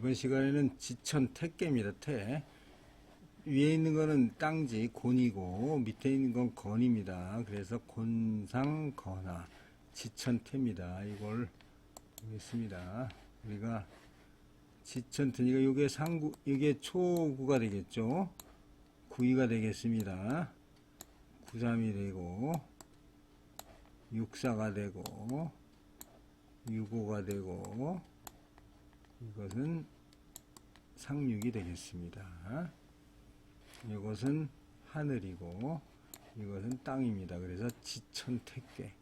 이번 시간에는 지천 태깨입니다. 태. 위에 있는 거는 땅지, 곤이고, 밑에 있는 건 건입니다. 그래서 곤상, 건화, 지천 태입니다. 이걸 보겠습니다. 우리가 지천 태니까 이게 상구, 이게 초구가 되겠죠. 구이가 되겠습니다. 구삼이 되고, 육사가 되고, 유고가 되고, 이것은 상륙이 되겠습니다. 이것은 하늘이고 이것은 땅입니다. 그래서 지천 택계.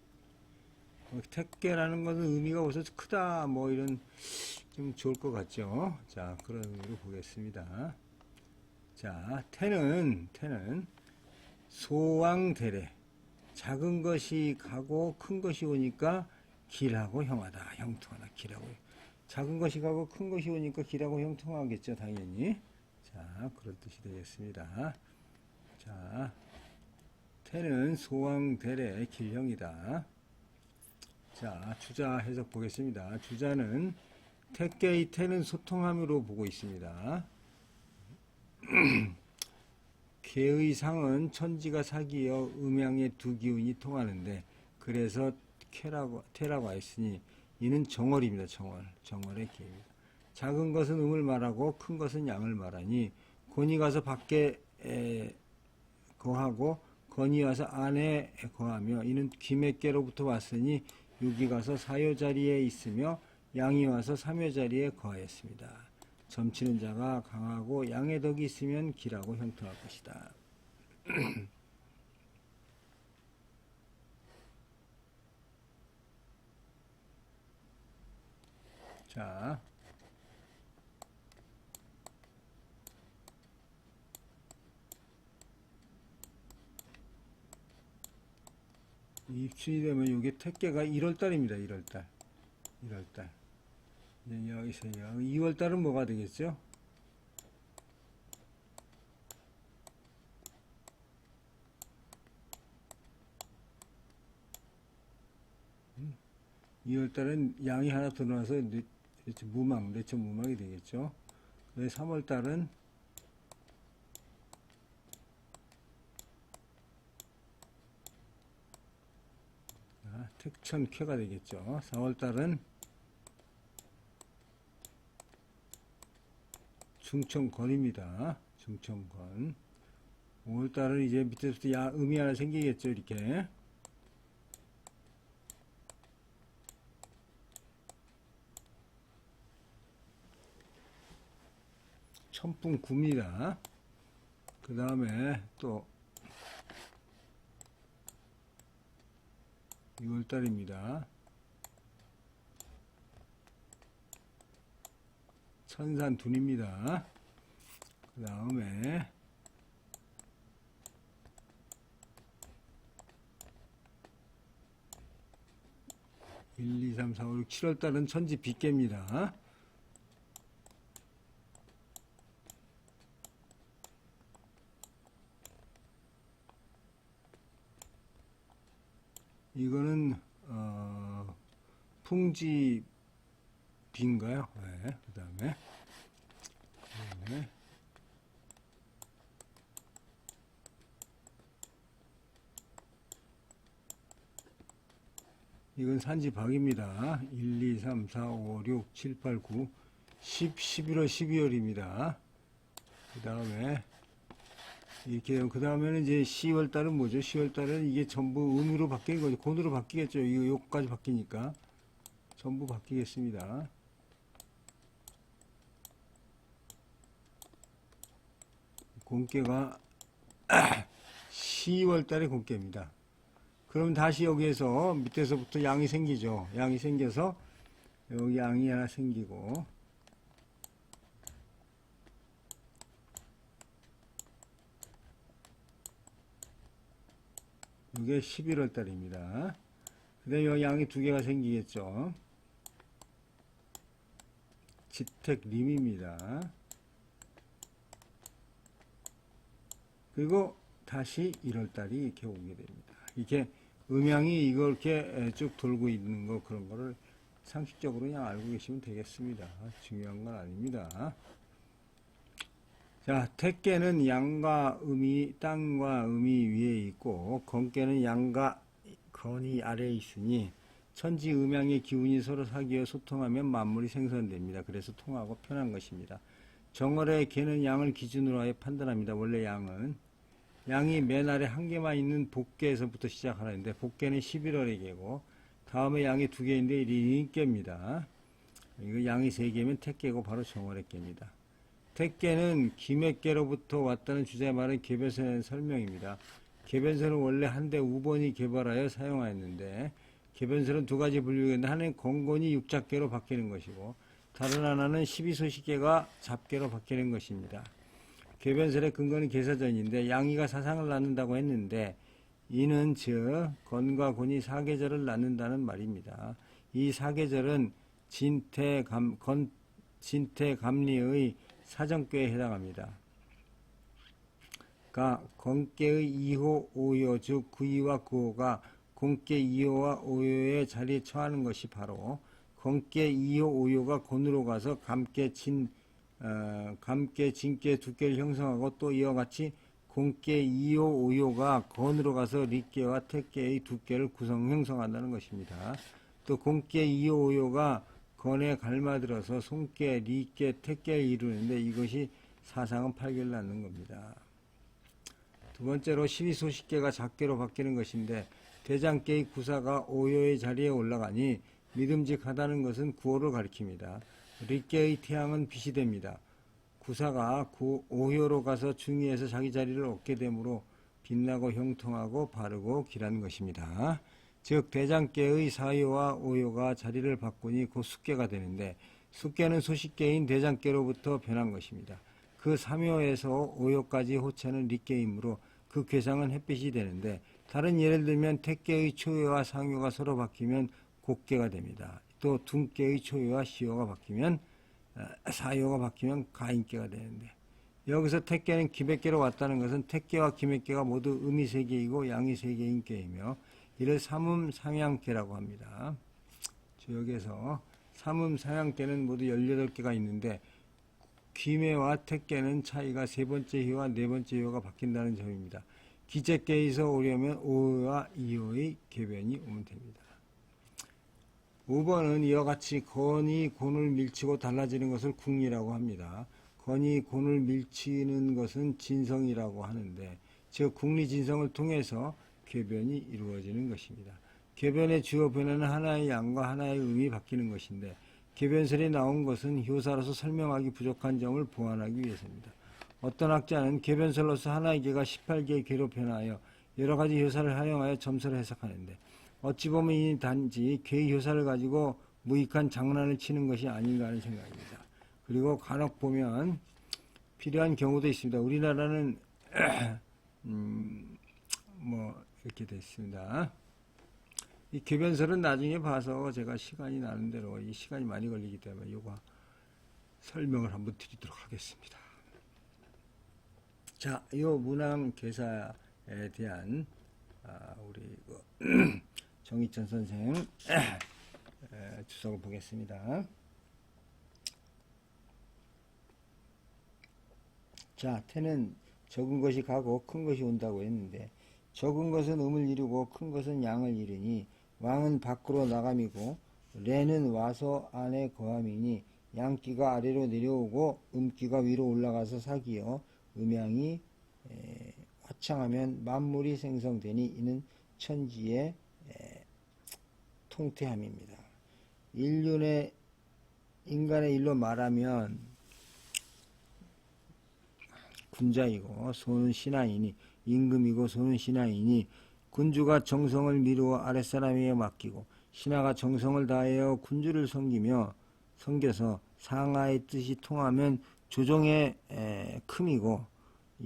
어, 택계라는 것은 의미가 벌써 크다 뭐 이런 좀 좋을 것 같죠. 자 그런 의미로 보겠습니다. 자 태는 태는 소왕대래 작은 것이 가고 큰 것이 오니까 길하고 형하다 형통하다 길하고 작은 것이 가고 큰 것이 오니까 길하고 형통하겠죠, 당연히. 자, 그런 뜻이 되겠습니다. 자, 태는 소왕대래 길형이다. 자, 주자 해석 보겠습니다. 주자는 택계의 태는 소통함으로 보고 있습니다. 개의 상은 천지가 사기여 음양의 두 기운이 통하는데 그래서 캐라고, 태라고 하였으니 이는 정월입니다. 정월. 정월의 기입니다. 작은 것은 음을 말하고 큰 것은 양을 말하니 권이 가서 밖에 에, 거하고 건이 와서 안에 거하며 이는 귀몇개로부터 왔으니 육이 가서 사요 자리에 있으며 양이 와서 삼요 자리에 거하였습니다. 점치는 자가 강하고 양의 덕이 있으면 길하고 형통할 것이다. 자, 입춘이 되면 이게 택계가 1월달입니다. 1월달. 1월달. 이제 여기서 2월달은 뭐가 되겠죠? 음, 2월달은 양이 하나 들어와서 뇌- 그렇죠. 무망, 뇌천 무망이 되겠죠. 그래서 3월달은 아, 특천쾌가 되겠죠. 4월달은 중천건입니다. 중천건. 5월달은 이제 밑에서부터 야, 음이 하나 생기겠죠. 이렇게. 천풍구입니다. 그 다음에 또 6월달입니다. 천산 둔입니다. 그 다음에 일, 이, 삼, 사, 오, 육, 7월달은 천지 빗개입니다. 이거는 어, 풍지 비인가요? 네, 그 다음에 네. 이건 산지 박입니다. 1, 2, 3, 4, 5, 6, 7, 8, 9, 10, 11월, 12월입니다. 그 다음에 이렇게 그 다음에는 이제 10월 달은 뭐죠? 10월 달은 이게 전부 음으로 바뀌는 거죠. 곤으로 바뀌겠죠. 이거 요까지 바뀌니까 전부 바뀌겠습니다. 공개가 10월 달에 공개입니다. 그럼 다시 여기에서 밑에서부터 양이 생기죠. 양이 생겨서 여기 양이 하나 생기고 이게 11월 달입니다. 그 다음에 양이 두 개가 생기겠죠. 지택림입니다. 그리고 다시 1월 달이 이렇게 오게 됩니다. 이렇게 음양이 이걸 이렇게 쭉 돌고 있는 거 그런 거를 상식적으로 그냥 알고 계시면 되겠습니다. 중요한 건 아닙니다. 자, 택계는 양과 음이 땅과 음이 위에 있고 건계는 양과 건이 아래에 있으니 천지 음양의 기운이 서로 사귀어 소통하면 만물이 생성됩니다. 그래서 통하고 편한 것입니다. 정월의 개는 양을 기준으로 하여 판단합니다. 원래 양은 양이 맨 아래 한 개만 있는 복개에서부터 시작하는데 복개는 11월의 개고 다음에 양이 두 개인데 이리 인개입니다. 이거 양이 세 개면 택개고 바로 정월의 개입니다. 택개는 김액개로부터 왔다는 주제 말은 개변선의 설명입니다. 개변선은 원래 한때 우번이 개발하여 사용하였는데 개변선은 두 가지 분류가 있는데 하나는 건곤이 육잡개로 바뀌는 것이고 다른 하나는 12소식개가 잡개로 바뀌는 것입니다. 개변설의 근거는 개사전인데 양이가 사상을 낳는다고 했는데 이는 즉 건과 곤이 사계절을 낳는다는 말입니다. 이 사계절은 진태감 건 진태감리의 사정교에 해당합니다. 가 건계의 2호 5요 즉 9이와 9호가 공계 2호와 5요의 자리에 처하는 것이 바로 건계 2호 5요가 곤으로 가서 감계 진 어, 감계 진계 두께를 형성하고 또 이와 같이 공계 2호 5요가 건으로 가서 리계와 택계의 두께를 구성 형성한다는 것입니다. 또 공계 2호 5요가 건에 갈마들어서 손계, 리계, 택계를 이루는데 이것이 사상은 팔결 낳는 겁니다. 두 번째로 12소식계가 작계로 바뀌는 것인데 대장계의 구사가 오요의 자리에 올라가니 믿음직하다는 것은 구호를 가리킵니다. 리계의 태양은 빛이 됩니다. 구사가 구, 오효로 가서 중위에서 자기 자리를 얻게 되므로 빛나고 형통하고 바르고 길한 것입니다. 즉 대장계의 사요와 오요가 자리를 바꾸니 곧 숙계가 되는데 숙계는 소식계인 대장계로부터 변한 것입니다. 그 삼요에서 오요까지 호체는 리계이므로 그 괴상은 햇빛이 되는데 다른 예를 들면 택계의 초요와 상요가 서로 바뀌면 곡계가 됩니다. 또 둔계의 초요와 시요가 바뀌면 어, 사요가 바뀌면 가인계가 되는데 여기서 택계는 기백계로 왔다는 것은 택계와 기맥계가 모두 음이 세 개이고 양이 세 개인 계이며 이를 삼음 상향계라고 합니다. 저 여기에서 삼음 상향계는 모두 18개가 있는데 귀매와 택계는 차이가 세 번째 희와 네 번째 희가 바뀐다는 점입니다. 기재계에서 오려면 5와 2호의 개변이 오면 됩니다. 5번은 이와 같이 건이 곤을 밀치고 달라지는 것을 궁리라고 합니다. 건이 곤을 밀치는 것은 진성이라고 하는데 즉 궁리 진성을 통해서 궤변이 이루어지는 것입니다. 궤변의 주요 변화는 하나의 양과 하나의 음이 바뀌는 것인데 궤변설이 나온 것은 효사로서 설명하기 부족한 점을 보완하기 위해서입니다. 어떤 학자는 궤변설로서 하나의 개가 18개의 개로 변하여 여러 가지 효사를 활용하여 점수를 해석하는데 어찌 보면 이 단지 괴의 효사를 가지고 무익한 장난을 치는 것이 아닌가 하는 생각입니다. 그리고 간혹 보면 필요한 경우도 있습니다. 우리나라는 음, 뭐 이렇게 됐습니다. 이 궤변설은 나중에 봐서 제가 시간이 나는 대로 이 시간이 많이 걸리기 때문에 이거 설명을 한번 드리도록 하겠습니다. 자, 이 문항 개사에 대한 아, 우리 그 정희천 선생 에, 주석을 보겠습니다. 자, 태는 적은 것이 가고 큰 것이 온다고 했는데 적은 것은 음을 이루고 큰 것은 양을 이루니 왕은 밖으로 나감이고 레는 와서 안에 거함이니 양기가 아래로 내려오고 음기가 위로 올라가서 사기여 음양이 에, 화창하면 만물이 생성되니 이는 천지의 에, 통태함입니다. 인륜의 인간의 일로 말하면 군자이고 소는 신하이니 임금이고 소는 신하이니 군주가 정성을 미루어 아랫사람에게 맡기고 신하가 정성을 다하여 군주를 섬기며 섬겨서 상하의 뜻이 통하면 조정의 에, 큼이고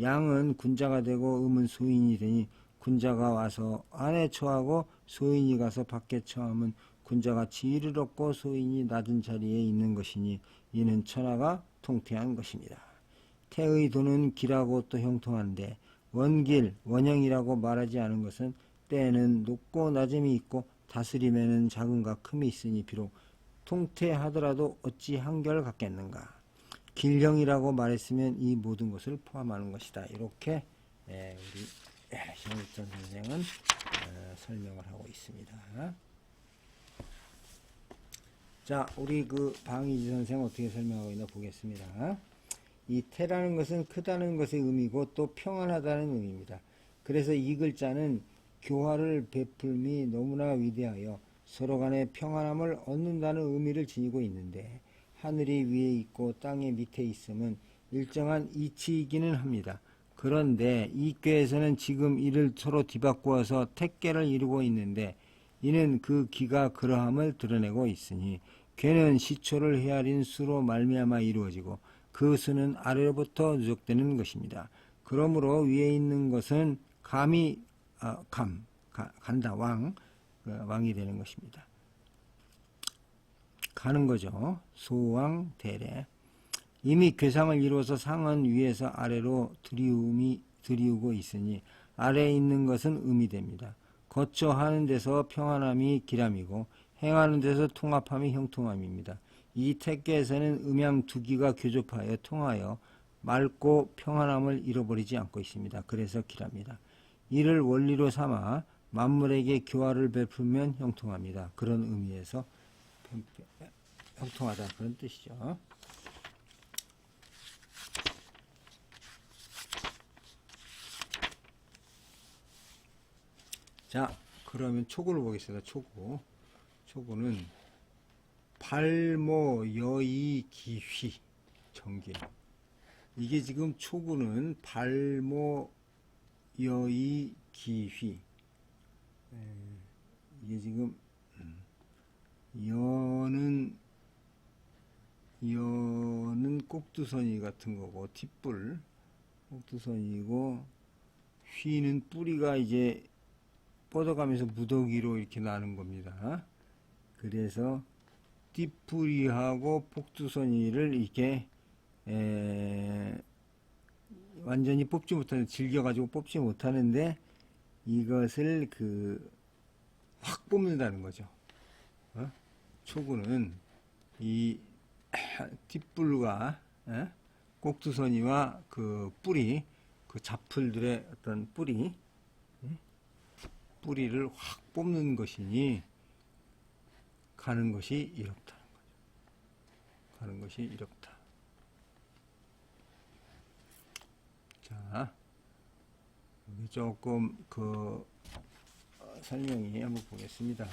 양은 군자가 되고 음은 소인이 되니 군자가 와서 안에 처하고 소인이 가서 밖에 처하면 군자가 지위를 얻고 소인이 낮은 자리에 있는 것이니 이는 천하가 통태한 것입니다. 태의 도는 길하고 또 형통한데 원길, 원형이라고 말하지 않은 것은 때에는 높고 낮음이 있고 다스림에는 작음과 큼이 있으니 비록 통태하더라도 어찌 한결 같겠는가. 길형이라고 말했으면 이 모든 것을 포함하는 것이다. 이렇게 예, 우리 예, 신일전 선생은 어, 설명을 하고 있습니다. 자, 우리 그 방희지 선생 어떻게 설명하고 있나 보겠습니다. 이 태라는 것은 크다는 것의 의미고 또 평안하다는 의미입니다. 그래서 이 글자는 교화를 베풀미 너무나 위대하여 서로 간의 평안함을 얻는다는 의미를 지니고 있는데 하늘이 위에 있고 땅의 밑에 있음은 일정한 이치이기는 합니다. 그런데 이 꾀에서는 지금 이를 서로 뒤바꾸어서 택계를 이루고 있는데 이는 그 기가 그러함을 드러내고 있으니 괴는 시초를 헤아린 수로 말미암아 이루어지고 그 수는 아래로부터 누적되는 것입니다. 그러므로 위에 있는 것은 감이 아, 감 가- 간다 왕 그 왕이 되는 것입니다. 가는 거죠. 소왕 대례. 이미 괴상을 이루어서 상은 위에서 아래로 들이움이 들이우고 있으니 아래에 있는 것은 음이 됩니다. 거처하는 데서 평안함이 기람이고 행하는 데서 통합함이 형통함입니다. 이 택계에서는 음양 두 기가 교접하여 통하여 맑고 평안함을 잃어버리지 않고 있습니다. 그래서 기랍니다. 이를 원리로 삼아 만물에게 교화를 베풀면 형통합니다. 그런 의미에서 편- 형통하다 그런 뜻이죠. 자, 그러면 초구를 보겠습니다. 초구. 초구는 발모 여의 기휘 정계. 이게 지금 초구는 발모 여의 기휘. 에, 이게 지금 음, 여는 여는 꼭두선이 같은 거고 뒷불 꼭두선이고 휘는 뿌리가 이제 뻗어가면서 무더기로 이렇게 나는 겁니다. 그래서 띠뿌리하고 폭두선이를 이렇게 에, 완전히 뽑지 못하는 질겨가지고 뽑지 못하는데 이것을 그 확 뽑는다는 거죠. 어? 초구는 이 뒷불과 에? 꼭두선이와 그 뿌리 그 잡풀들의 어떤 뿌리 뿌리를 확 뽑는 것이니 가는 것이 이롭다는 거죠. 가는 것이 이롭다. 자, 여기 조금 그 어, 설명이 한번 보겠습니다.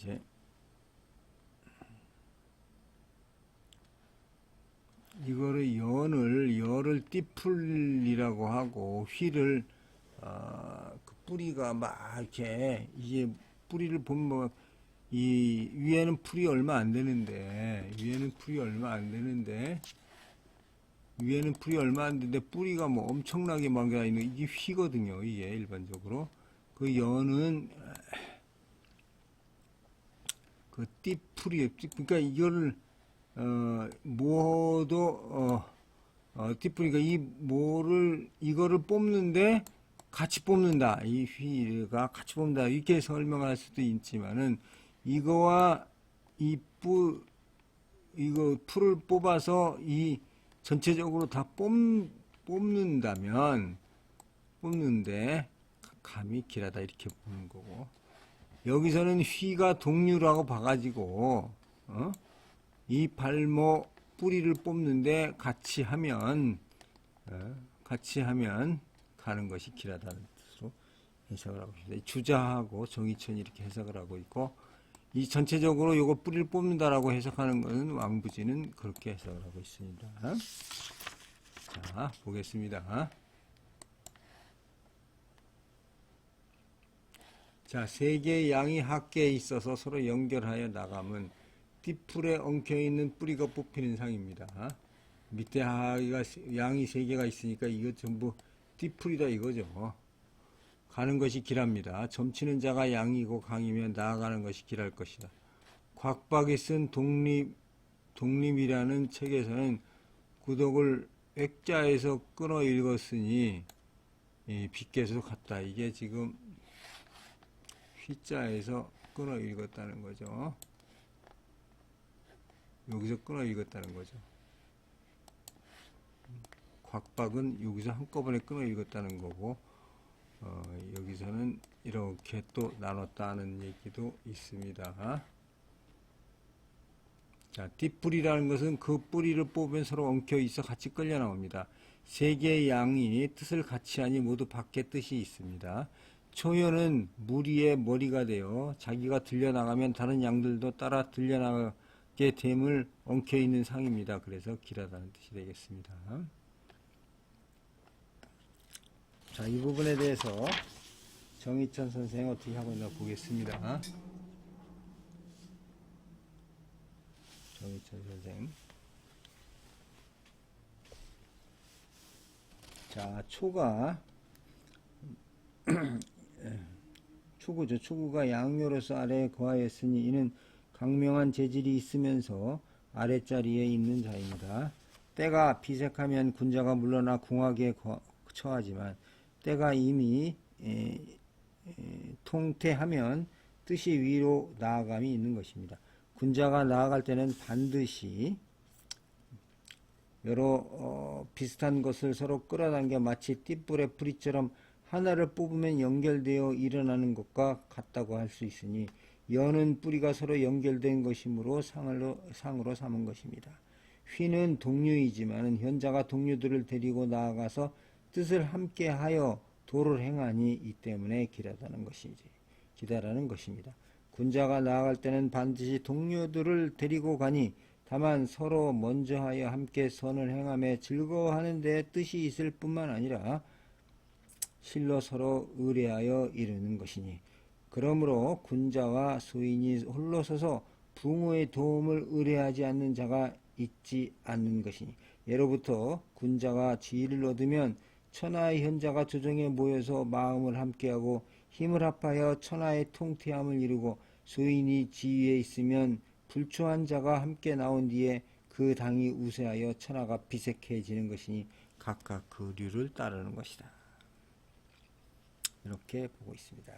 이제 이거를 연을 열을 띠풀이라고 하고 휘를 어, 그 뿌리가 막 이렇게 이게 뿌리를 보면 이 위에는 풀이 얼마 안 되는데 위에는 풀이 얼마 안 되는데 위에는 풀이 얼마 안 되는데 뿌리가 뭐 엄청나게 막가 있는 이게 휘거든요 이게 일반적으로. 그 연은 그 띠풀이 그러니까 이거를 어, 모도, 어, 어, 띠뿌니까 이 모를, 이거를 뽑는데 같이 뽑는다. 이 휘가 같이 뽑는다. 이렇게 설명할 수도 있지만은, 이거와 이 뿌, 이거 풀을 뽑아서 이 전체적으로 다 뽑, 뽑는다면, 뽑는데, 감이 길하다. 이렇게 보는 거고. 여기서는 휘가 동류라고 봐가지고, 어? 이 발모 뿌리를 뽑는데 같이 하면 어, 같이 하면 가는 것이 길하다는 뜻으로 해석을 하고 있습니다. 이 주자하고 정의천이 이렇게 해석을 하고 있고 이 전체적으로 요거 뿌리를 뽑는다라고 해석하는 것은 왕부지는 그렇게 해석을 하고 있습니다. 자 보겠습니다. 자, 세 개의 양이 합계에 있어서 서로 연결하여 나가면 띠풀에 엉켜 있는 뿌리가 뽑히는 상입니다. 밑에 하기가 양이 세 개가 있으니까 이거 전부 띠풀이다 이거죠. 가는 것이 길합니다. 점치는 자가 양이고 강이면 나아가는 것이 길할 것이다. 곽박이 쓴 독립 독립이라는 책에서는 구독을 액자에서 끊어 읽었으니 이 빗개수 같다. 이게 지금 휘자에서 끊어 읽었다는 거죠. 여기서 끊어 읽었다는 거죠. 곽박은 여기서 한꺼번에 끊어 읽었다는 거고, 어, 여기서는 이렇게 또 나눴다는 얘기도 있습니다. 자, 뒷뿌리라는 것은 그 뿌리를 뽑으면 서로 엉켜 있어 같이 끌려 나옵니다. 세 개의 양이 뜻을 같이 하니 모두 밖에 뜻이 있습니다. 초연은 무리의 머리가 되어 자기가 들려나가면 다른 양들도 따라 들려나가게 됨을 엉켜 있는 상입니다. 그래서 길하다는 뜻이 되겠습니다. 자, 이 부분에 대해서 정희천 선생 어떻게 하고 있나 보겠습니다. 정희천 선생. 자, 초가 초구죠. 초구가 양요로서 아래에 거하였으니 이는 강명한 재질이 있으면서 아랫자리에 있는 자입니다. 때가 비색하면 군자가 물러나 궁하게 거- 처하지만 때가 이미 에, 에, 통태하면 뜻이 위로 나아감이 있는 것입니다. 군자가 나아갈 때는 반드시 여러 어, 비슷한 것을 서로 끌어당겨 마치 띠뿔의 뿌리처럼 하나를 뽑으면 연결되어 일어나는 것과 같다고 할 수 있으니 여는 뿌리가 서로 연결된 것이므로 상으로, 상으로 삼은 것입니다. 휘는 동류이지만 현자가 동류들을 데리고 나아가서 뜻을 함께하여 도를 행하니 이 때문에 길하다는 것이지 기다라는 것입니다. 군자가 나아갈 때는 반드시 동료들을 데리고 가니 다만 서로 먼저 하여 함께 선을 행함에 즐거워하는 데 뜻이 있을 뿐만 아니라 실로 서로 의뢰하여 이르는 것이니 그러므로 군자와 소인이 홀로 서서 붕어의 도움을 의뢰하지 않는 자가 있지 않는 것이니 예로부터 군자가 지혜를 얻으면 천하의 현자가 조정에 모여서 마음을 함께하고 힘을 합하여 천하의 통태함을 이루고 소인이 지위에 있으면 불초한 자가 함께 나온 뒤에 그 당이 우세하여 천하가 비색해지는 것이니 각각 그 류를 따르는 것이다. 이렇게 보고 있습니다.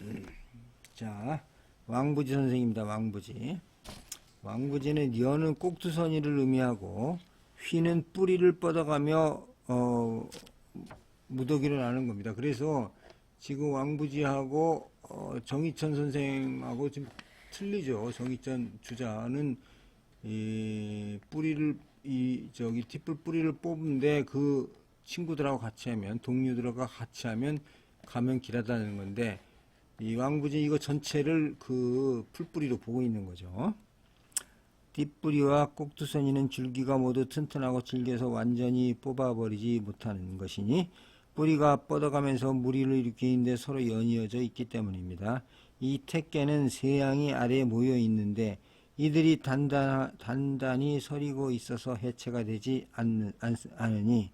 음, 자, 왕부지 선생입니다. 왕부지. 왕부지는 여는 꼭두선이를 의미하고 휘는 뿌리를 뻗어가며 어, 무더기를 나는 겁니다. 그래서 지금 왕부지하고 어, 정희천 선생하고 좀 틀리죠. 정희천 주자는 이 뿌리를 이 저기 뒷불 뿌리를 뽑는데 그 친구들하고 같이 하면 동료들과 같이 하면 가면 길하다는 건데 이 왕부지 이거 전체를 그 풀뿌리로 보고 있는 거죠. 뒷뿌리와 꼭두선이는 줄기가 모두 튼튼하고 질겨서 완전히 뽑아버리지 못하는 것이니 뿌리가 뻗어가면서 무리를 일으키는데 서로 연이어져 있기 때문입니다. 이 택개는 세 양이 아래에 모여 있는데 이들이 단단, 단단히 서리고 있어서 해체가 되지 않는, 않, 않으니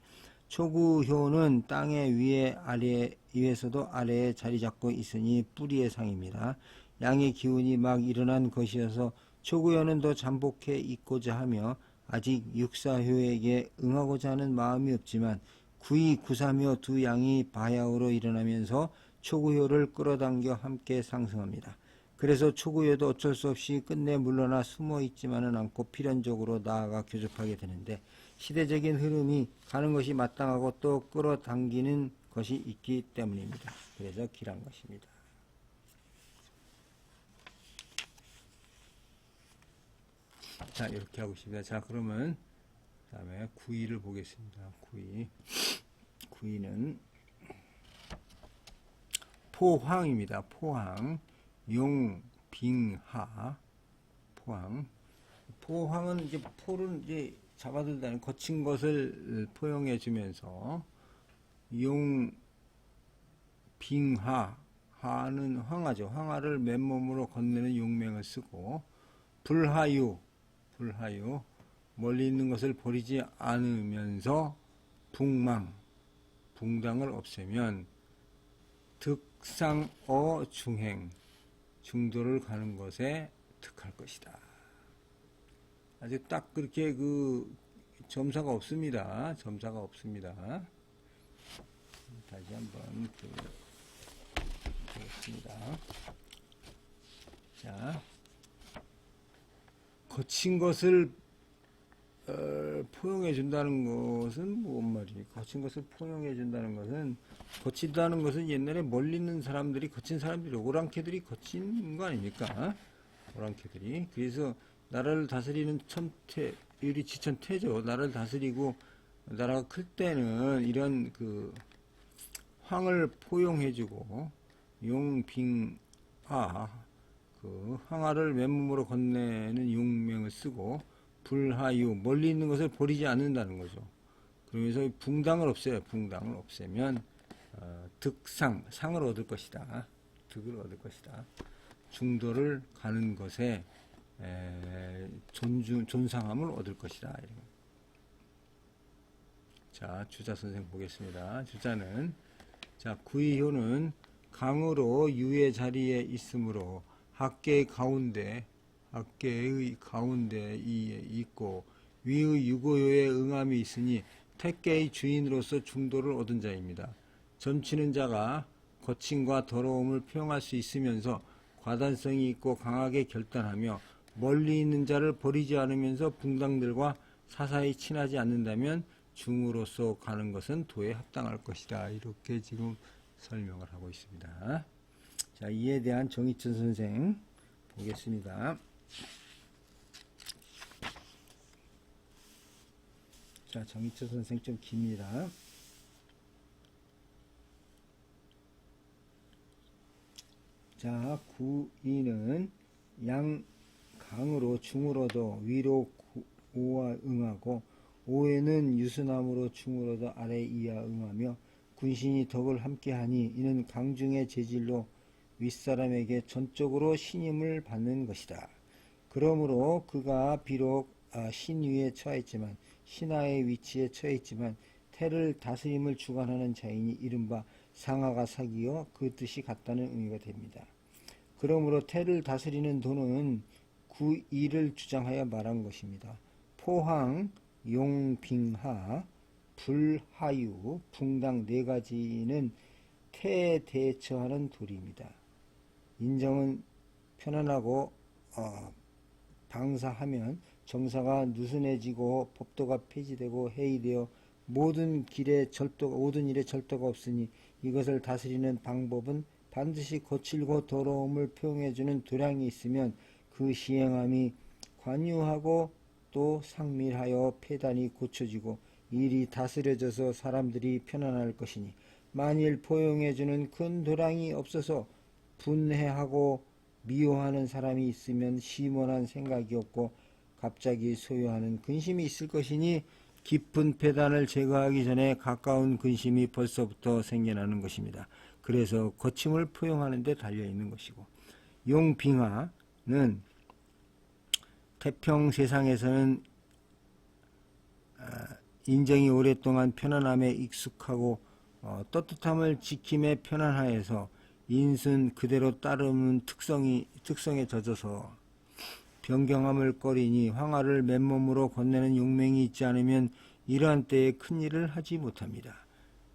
초구효는 땅의 위에 아래 위에서도 아래에 자리 잡고 있으니 뿌리의 상입니다. 양의 기운이 막 일어난 것이어서 초구효는 더 잠복해 있고자 하며 아직 육사효에게 응하고자 하는 마음이 없지만 구이 구사며 두 양이 바야흐로 일어나면서 초구효를 끌어당겨 함께 상승합니다. 그래서 초구효도 어쩔 수 없이 끝내 물러나 숨어 있지만은 않고 필연적으로 나아가 교접하게 되는데 시대적인 흐름이 가는 것이 마땅하고 또 끌어당기는 것이 있기 때문입니다. 그래서 길한 것입니다. 자 이렇게 하고 있습니다. 자 그러면 다음에 구이를 보겠습니다. 구이 구이는 포황입니다. 포황 용 빙하 포황 포황은 이제 포를 이제 잡아들다는 거친 것을 포용해 주면서 용 빙하 하는 황하죠. 황하를 맨몸으로 건네는 용맹을 쓰고 불하유 불하유 멀리 있는 것을 버리지 않으면서 붕망 붕당을 없애면 득상어 중행 중도를 가는 것에 득할 것이다. 아주 딱 그렇게 그 점사가 없습니다. 점사가 없습니다. 다시 한번 그, 보겠습니다. 자, 거친 것을 어, 포용해 준다는 것은 뭔 말이에요? 거친 것을 포용해 준다는 것은 거치다는 것은 옛날에 멀리 있는 사람들이 거친 사람들이 오랑캐들이 거친 거 아닙니까? 오랑캐들이 그래서 나라를 다스리는 천태 유리 지천태죠. 나라를 다스리고 나라가 클 때는 이런 그 황을 포용해주고 용빙하 그 황하를 맨몸으로 건네는 용명을 쓰고 불하유 멀리 있는 것을 버리지 않는다는 거죠. 그러면서 이 붕당을 없애요. 붕당을 없애면 어, 득상 상을 얻을 것이다. 득을 얻을 것이다. 중도를 가는 것에 에, 존중 존상함을 얻을 것이다. 자 주자 선생 보겠습니다. 주자는 자 구이효는 강으로 유의 자리에 있으므로 학계의 가운데 학계의 가운데 이 있고 위의 유고요의 응함이 있으니 택계의 주인으로서 중도를 얻은 자입니다. 점치는 자가 거침과 더러움을 표현할 수 있으면서 과단성이 있고 강하게 결단하며 멀리 있는 자를 버리지 않으면서 붕당들과 사사히 친하지 않는다면 중으로서 가는 것은 도에 합당할 것이다. 이렇게 지금 설명을 하고 있습니다. 자, 이에 대한 정희천 선생 보겠습니다. 자, 정희천 선생 좀 깁니다. 자, 구이는 양 강으로 중으로도 위로 구- 오와 응하고 오에는 유수나무로 중으로도 아래 이하 응하며 군신이 덕을 함께하니 이는 강중의 재질로 윗사람에게 전적으로 신임을 받는 것이다. 그러므로 그가 비록 아, 신 위에 처했지만 신하의 위치에 처했지만 태를 다스림을 주관하는 자이니 이른바 상하가 사기여 그 뜻이 같다는 의미가 됩니다. 그러므로 태를 다스리는 도는 구 이를 주장하여 말한 것입니다. 포항, 용빙하, 불하유, 붕당 네 가지는 태에 대처하는 도리입니다. 인정은 편안하고 어, 방사하면 정사가 느슨해지고 법도가 폐지되고 해이되어 모든 길에 절도가 모든 일에 절도가 없으니 이것을 다스리는 방법은 반드시 거칠고 더러움을 표현해주는 도량이 있으면 그 시행함이 관유하고 또 상밀하여 폐단이 고쳐지고 일이 다스려져서 사람들이 편안할 것이니 만일 포용해주는 큰 도량이 없어서 분해하고 미워하는 사람이 있으면 시원한 생각이 없고 갑자기 소유하는 근심이 있을 것이니 깊은 폐단을 제거하기 전에 가까운 근심이 벌써부터 생겨나는 것입니다. 그래서 거침을 포용하는 데 달려 있는 것이고 용빙하는 태평 세상에서는 아, 인정이 오랫동안 편안함에 익숙하고 어, 떳떳함을 지킴에 편안하여서 인순 그대로 따르는 특성이 특성에 젖어서 변경함을 꺼리니 황하를 맨몸으로 건네는 용맹이 있지 않으면 이러한 때에 큰 일을 하지 못합니다.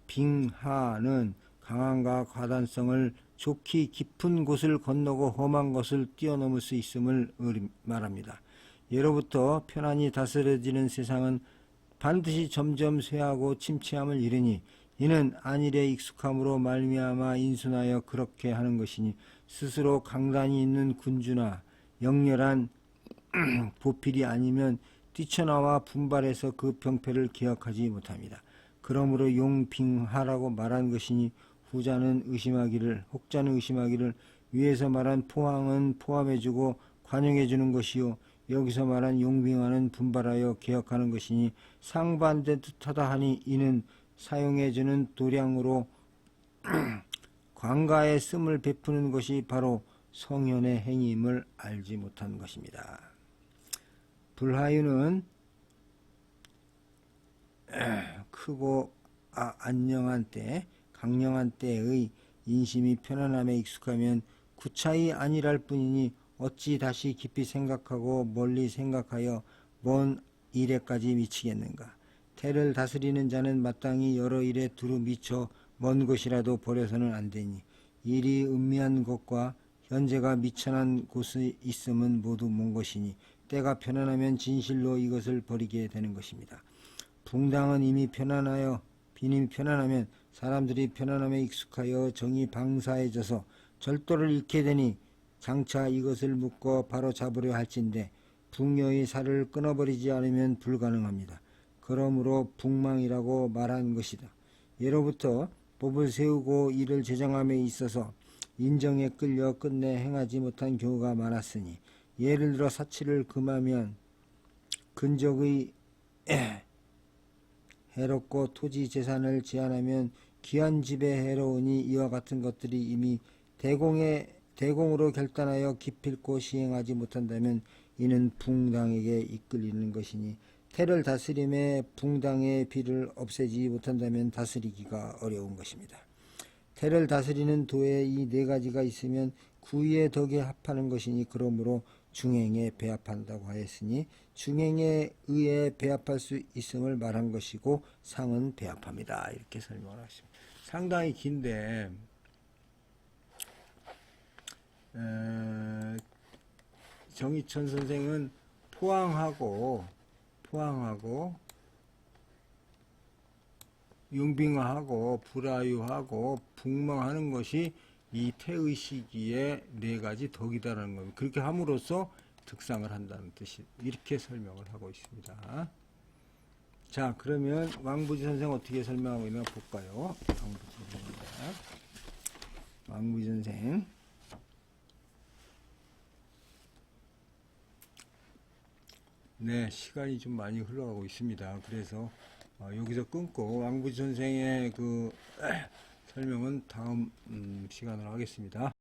빙하는 강함과 과단성을 좋기 깊은 곳을 건너고 험한 것을 뛰어넘을 수 있음을 말합니다. 예로부터 편안히 다스려지는 세상은 반드시 점점 쇠하고 침체함을 이르니 이는 안일에 익숙함으로 말미암아 인순하여 그렇게 하는 것이니 스스로 강단이 있는 군주나 영렬한 보필이 아니면 뛰쳐나와 분발해서 그 병폐를 기억하지 못합니다. 그러므로 용빙하라고 말한 것이니 후자는 의심하기를 혹자는 의심하기를 위에서 말한 포항은 포함해주고 관용해주는 것이요 여기서 말한 용빙하는 분발하여 개혁하는 것이니 상반된 뜻하다 하니 이는 사용해주는 도량으로 광가에 씀을 베푸는 것이 바로 성현의 행임을 알지 못한 것입니다. 불하유는 크고 아, 안녕한 때, 강령한 때의 인심이 편안함에 익숙하면 구차히 아니랄 뿐이니 어찌 다시 깊이 생각하고 멀리 생각하여 먼 일에까지 미치겠는가? 태를 다스리는 자는 마땅히 여러 일에 두루 미쳐 먼 곳이라도 버려서는 안 되니 일이 은미한 것과 현재가 미천한 곳에 있음은 모두 먼 것이니 때가 편안하면 진실로 이것을 버리게 되는 것입니다. 붕당은 이미 편안하여 비님이 편안하면 사람들이 편안함에 익숙하여 정이 방사해져서 절도를 잃게 되니 장차 이것을 묶어 바로 잡으려 할진데 붕녀의 살을 끊어버리지 않으면 불가능합니다. 그러므로 붕망이라고 말한 것이다. 예로부터 법을 세우고 이를 제정함에 있어서 인정에 끌려 끝내 행하지 못한 경우가 많았으니 예를 들어 사치를 금하면 근적의 해롭고 토지 재산을 제한하면 귀한 집에 해로우니 이와 같은 것들이 이미 대공에 대공으로 결단하여 기필코 시행하지 못한다면 이는 붕당에게 이끌리는 것이니 태를 다스림에 붕당의 비를 없애지 못한다면 다스리기가 어려운 것입니다. 태를 다스리는 도에 이 네 가지가 있으면 구의의 덕에 합하는 것이니 그러므로 중행에 배합한다고 하였으니 중행에 의해 배합할 수 있음을 말한 것이고 상은 배합합니다. 이렇게 설명을 하십니다. 상당히 긴데 에, 정희천 선생은 포항하고 포항하고 융빙하고 불아유하고 북망하는 것이 이 태의 시기의 네 가지 덕이다라는 겁니다. 그렇게 함으로써 득상을 한다는 뜻이 이렇게 설명을 하고 있습니다. 자 그러면 왕부지 선생 어떻게 설명하고 있나 볼까요? 왕부지 선생입니다. 왕부지 선생 네, 시간이 좀 많이 흘러가고 있습니다. 그래서 어, 여기서 끊고 왕부지 선생의 그 설명은 다음 음, 시간으로 하겠습니다.